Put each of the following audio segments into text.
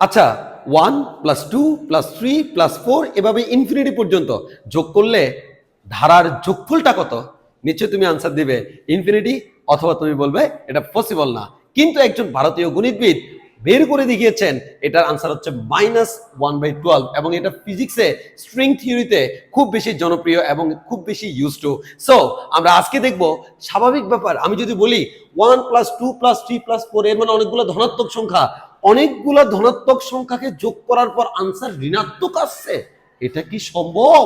আচ্ছা one plus two plus three plus four এভাবে infinity পর্যন্ত যোগ করলে ধারার যোগফলটা কত? নিশ্চয়ই তুমি আনসার দিবে ইনফিনিটি অথবা তুমি বলবে এটা পসিবল না। কিন্তু একজন ভারতীয় গণিতবিদ বের করে দেখিয়েছেন, এটার আনসার হচ্ছে মাইনাস ওয়ান বাই টুয়েলভ এবং এটা ফিজিক্সে স্ট্রিং থিওরিতে খুব বেশি জনপ্রিয় এবং খুব বেশি ইউজ টু সো আমরা আজকে দেখব, স্বাভাবিক ব্যাপার, আমি যদি বলি one plus two plus three plus four এর মানে অনেকগুলো ধনাত্মক সংখ্যা অনেকগুলো ধনাত্মক সংখ্যাকে যোগ করার পর আনসার ঋণাত্মক আসছে। এটা কি সম্ভব?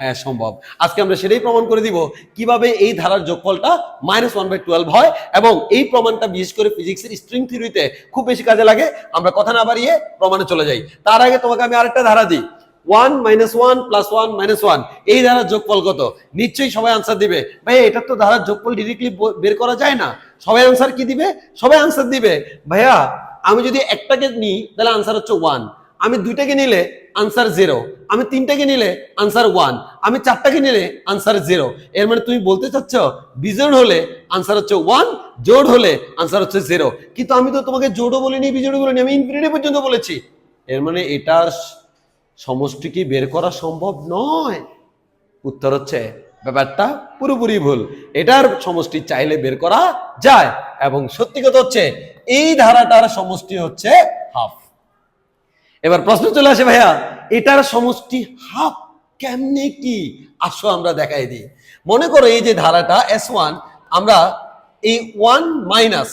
হ্যাঁ সম্ভব। আজকে আমরা সেটাই প্রমাণ করে দিব কীভাবে এই ধারার যোগফলটা মাইনাস ওয়ান বাই টুয়েলভ হয় এবং এই প্রমাণটা বিশেষ করে ফিজিক্সের স্ট্রিং থিওরিতে খুব বেশি কাজে লাগে। আমরা কথা না বাড়িয়ে প্রমাণে চলে যাই। তার আগে তোমাকে আমি আরেকটা ধারা দিই। One minus one plus one minus one এই ধারার যোগফল কত? নিশ্চয়ই সবাই আনসার দিবে। ভাই, এটা তো ধারার যোগফল ডিরেক্টলি বের করা যায় না। সবাই আনসার কি দিবে? সবাই আনসার দিবে। ভাইয়া আমি যদি একটাকে নিই, তাহলে আনসার হচ্ছে ওয়ান আমি দুইটাকে নিলে আনসার জিরো আমি তিনটাকে নিলে আনসার ওয়ান আমি চারটাকে নিলে আনসার জিরো এর মানে তুমি বলতে চাচ্ছ বিজোড় হলে আনসার হচ্ছে ওয়ান জোড় হলে আনসার হচ্ছে জিরো কিন্তু আমি তো তোমাকে জোড়ও বলিনি, বিজোড়ও বলিনি, আমি ইনফিনিটি পর্যন্ত বলেছি। এর মানে এটার সমষ্টি কি বের করা সম্ভব নয়? উত্তর হচ্ছে, ব্যাপারটা পুরোপুরি ভুল। এটার সমষ্টি চাইলে বের করা যায়। এবং সত্যি কথা হচ্ছে এই ধারাটার সমষ্টি হচ্ছে হাফ এবার প্রশ্ন চলে আসে, ভাইয়া, এটার সমষ্টি হাফ কেমনে কি? আসো আমরা দেখাই দিই। মনে করো এই যে ধারাটা এস ওয়ান আমরা এই ওয়ান মাইনাস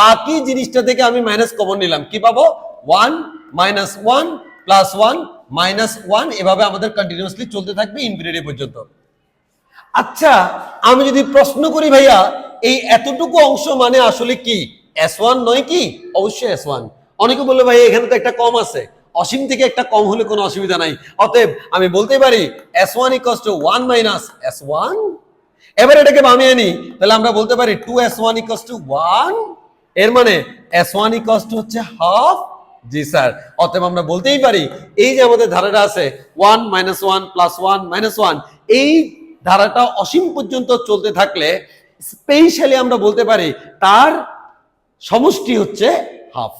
বাকি জিনিসটা থেকে আমি মাইনাস কমন নিলাম। কি পাবো? One minus one plus one minus one এভাবে আমাদের কন্টিনিউসলি চলতে থাকবে ইনফিনিটি পর্যন্ত। আচ্ছা আমি যদি প্রশ্ন করি, ভাইয়া, এই এতটুকু অংশ মানে আসলে কি? এস ওয়ান নয় কি? অবশ্যই এস ওয়ান অনেকে বলল, ভাই, এখানে তো একটা কম আছে। অসীম থেকে একটা কম হলে কোনো অসুবিধা নাই। অতএব আমি বলতে পারি S one equals to one minus S one এবার এটাকে বামে আনি। তাহলে আমরা বলতে পারি two S one equals to ওয়ানের মানে এস ওয়ান ইকস টু হচ্ছে হাফ জি, স্যার। অতএব আমরা বলতেই পারি, এই যে আমাদের ধারাটা আছে one minus one plus one minus one এই ধারাটা অসীম পর্যন্ত চলতে থাকলে স্পেশালি আমরা বলতে পারি, তার সমষ্টি হচ্ছে হাফ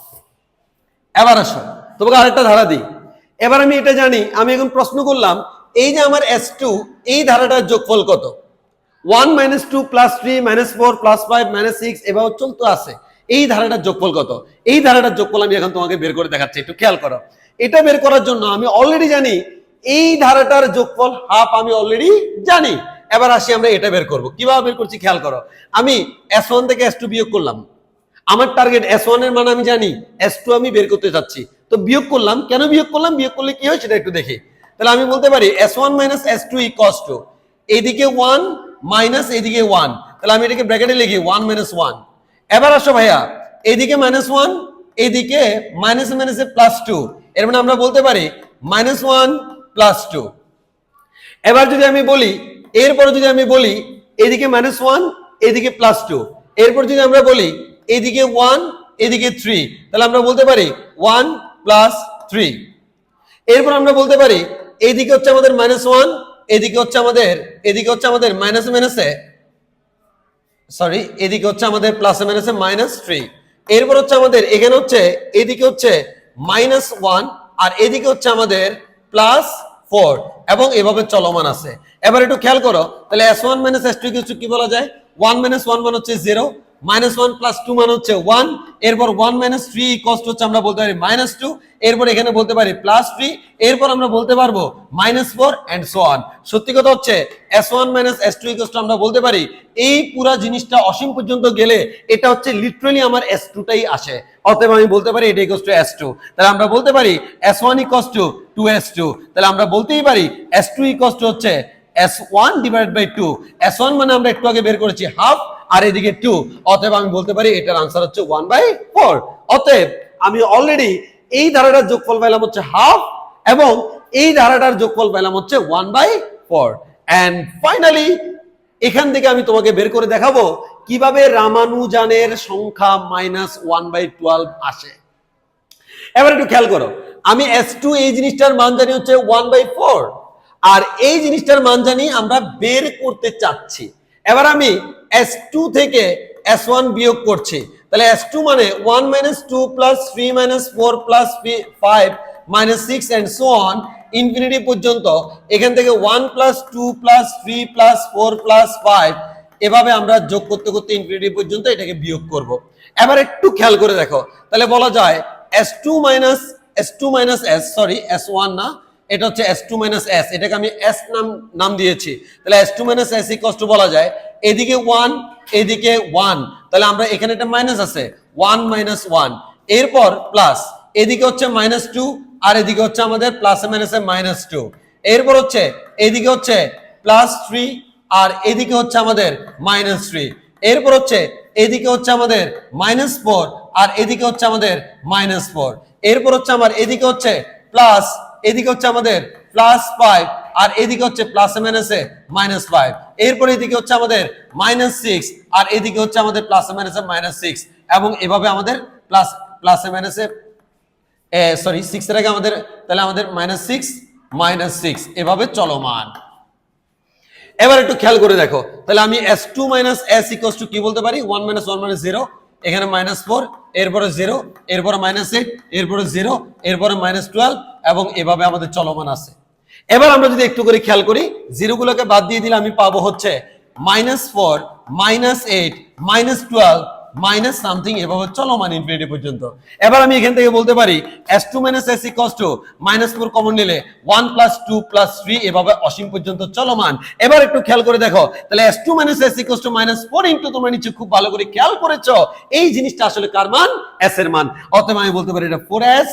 এবার আসো তোমাকে আরেকটা ধারা দিই। এবার আমি এটা জানি, আমি এখন প্রশ্ন করলাম, এই যে আমার এস টু এই ধারাটার যোগফল কত? One minus two plus three minus four plus five minus six এভাবে চলতে আছে। এই ধারাটার যোগফল কত? এই ধারাটার যোগফল আমি এখন তোমাকে বের করে দেখাচ্ছি, একটু খেয়াল করো। এটা বের করার জন্য আমি অলরেডি জানি, এই ধারাটার যোগফল হাফ আমি অলরেডি জানি। এবার আসি আমরা এটা বের করব। কীভাবে বের করছি খেয়াল করো। আমি এস ওয়ান থেকে এস টু বিয়োগ করলাম। আমার টার্গেট এস ওয়ানের মান আমি জানি এস টু আমি বের করতে চাচ্ছি তো বিয়োগ করলাম, কেন বিয়োগ করলাম? বিয়োগ করলে কি হয় সেটা একটু দেখি। তাহলে আমি বলতে পারি S one minus S two equals to এইদিকে ওয়ান মাইনাস এইদিকে ওয়ান তাহলে আমি এটাকে ব্র্যাকেটে লিখি ওয়ান মাইনাস ওয়ান এবার আসো ভাইয়া, এইদিকে মাইনাস ওয়ান এইদিকে মাইনাস মাইনাসে প্লাস টু এর মানে আমরা বলতে পারি মাইনাস ওয়ান প্লাস টু এবার যদি আমি বলি, এরপরে যদি আমি বলি এদিকে মাইনাস ওয়ান এদিকে প্লাস টু এরপর যদি আমরা বলি এদিকে ওয়ান এদিকে থ্রি তাহলে আমরা বলতে পারি ওয়ান প্লাস থ্রি এরপর আমরা বলতে পারি এইদিকে হচ্ছে আমাদের মাইনাস ওয়ান এদিকে হচ্ছে আমাদের, এদিকে হচ্ছে আমাদের মাইনাস মাইনাসে সরি এদিকে হচ্ছে আমাদের প্লাস মাইনাসে মাইনাস থ্রি এরপর হচ্ছে আমাদের, এখানে হচ্ছে, এদিকে হচ্ছে মাইনাস ওয়ান আর এদিকে হচ্ছে আমাদের প্লাস ফোর এবং এভাবে চলমান আছে। এবার একটু খেয়াল করো, তাহলে S one minus S two কি বলা যায়? ওয়ান মাইনাস ওয়ান মানে হচ্ছে zero minus one plus two মানে হচ্ছে ওয়ান এরপর ওয়ান মাইনাস থ্রি কস্ট হচ্ছে আমরা বলতে পারি মাইনাস টু এরপর এখানে বলতে পারি প্লাস থ্রি এরপর আমরা বলতে পারব minus four and so on সত্যি কথা হচ্ছে S one minus S two equals আমরা বলতে পারি, এই পুরা জিনিসটা অসীম পর্যন্ত গেলে এটা হচ্ছে লিটারালি আমার এস টুটাই আসে। অতএব আমি বলতে পারি এটা ইকোস টু এস টু তাহলে আমরা বলতে পারি S one equals to two S two তাহলে আমরা বলতেই পারি এস টু ইকোস টু হচ্ছে S one divide by two S one মানে আমরা একটু আগে বের করেছি হাফ আর এদিকে টু অতএব আমি বলতে পারি এটার আনসার হচ্ছে ওয়ান বাই ফোর অতএব আমি অলরেডি এই ধারাটার যোগফল পেলাম হচ্ছে হাফ এবং এই ধারাটার যোগফল পেলাম হচ্ছে one by four and finally এখান থেকে আমি তোমাকে বের করে দেখাবো কীভাবে রামানুজানের সংখ্যা মাইনাস ওয়ান বাই টুয়েলভ আসে। এবার একটু খেয়াল করো, আমি এস টু এই জিনিসটার মান জানি হচ্ছে ওয়ান বাই ফোর আর এই জিনিসটার মান জানি আমরা বের করতে চাচ্ছি। এবার আমি এস টু থেকে এস ওয়ান বিয়োগ করছি। তাহলে এস টু মানে one minus two plus three minus four plus five minus six and so on infinity পর্যন্ত। এখান থেকে one plus two plus three plus four plus five এভাবে আমরা যোগ করতে করতে ইনফিনিটি পর্যন্ত এটাকে বিয়োগ করব। এবার একটু খেয়াল করে দেখো। তাহলে বলা যায় S two minus S two minus S sorry S one না এটা হচ্ছে এস টু মাইনাস এস এটাকে আমি এস নাম নাম দিয়েছি। তাহলে S two minus S equals to বলা যায়, এদিকে ওয়ান এদিকে ওয়ান তাহলে আমরা এখানে একটা মাইনাস আছে ওয়ান মাইনাস ওয়ান এরপর প্লাস এদিকে হচ্ছে মাইনাস টু আর এদিকে হচ্ছে আমাদের প্লাসে মাইনাসে মাইনাস টু এরপর হচ্ছে, এদিকে হচ্ছে প্লাস থ্রি আর এদিকে হচ্ছে আমাদের মাইনাস থ্রি এরপর হচ্ছে, এদিকে হচ্ছে আমাদের মাইনাস ফোর আর এদিকে হচ্ছে আমাদের মাইনাস ফোর এরপর হচ্ছে আমার, এদিকে হচ্ছে প্লাস এদিকে হচ্ছে আমাদের প্লাস ফাইভ আর এদিকে হচ্ছে প্লাসে মাইনাসে মাইনাস ফাইভ এরপর এদিকে হচ্ছে আমাদের মাইনাস সিক্স আর এদিকে হচ্ছে আমাদের প্লাস মাইনাসে মাইনাস সিক্স এবং এভাবে আমাদের প্লাস প্লাসে মাইনাসে সরি সিক্স এর আগে আমাদের, তাহলে আমাদের মাইনাস সিক্স মাইনাস সিক্স এভাবে চলমান। এবার একটু খেয়াল করে দেখো। তাহলে আমি S two minus S equals to কি বলতে পারি? One minus one minus zero এখানে মাইনাস ফোর এরপরে জিরো এরপরে মাইনাস এইট এরপরে জিরো এরপরে মাইনাস টুয়েলভ এবং এভাবে আমাদের চলমান আছে। এবার আমরা যদি একটু করে খেয়াল করি জিরো গুলোকে বাদ দিয়ে দিলে আমি পাবো হচ্ছে minus four minus eight minus twelve minus something এভাবে চলমান ইনফিনিটি পর্যন্ত। এবার আমি এখান থেকে বলতে পারি S two minus S equals to minus four common নিলে one plus two plus three এভাবে অসীম পর্যন্ত চলমান। এবার একটু খেয়াল করে দেখো, তাহলে S two minus S equals to minus four into তোমরা নিচে খুব ভালো করে খেয়াল করেছ, এই জিনিসটা আসলে কার মান? এস এর মান। অতএব আমি বলতে পারি এটা ফোর এস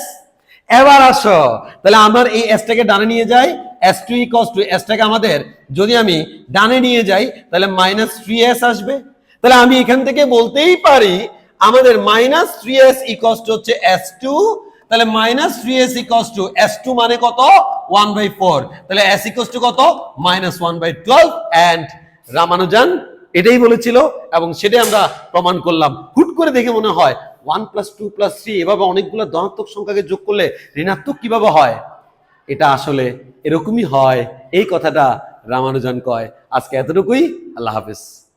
এবার আসো। তাহলে আমার এই এসটাকে ডানে নিয়ে যাই। এস টু ইকস টু এসটাকে আমাদের যদি আমি ডানে নিয়ে যাই, তাহলে মাইনাস থ্রি এস আসবে। তাহলে আমি এখান থেকে বলতেই পারি, আমাদের minus three S equals to হচ্ছে এস টু তাহলে minus three S equals to S two মানে কত? ওয়ান বাই ফোর তাহলে এস ইকস টু কত? Minus one by twelve and Ramanujan এটাই বলেছিল এবং সেটাই আমরা প্রমাণ করলাম। হুট করে দেখে মনে হয় one plus two plus three এভাবে অনেকগুলো ধনাত্মক সংখ্যাকে যোগ করলে ঋণাত্মক কীভাবে হয়? এটা আসলে এরকমই হয়। এই কথাটা রামানুজন কয়। আজকে এতটুকুই, আল্লাহ হাফিজ।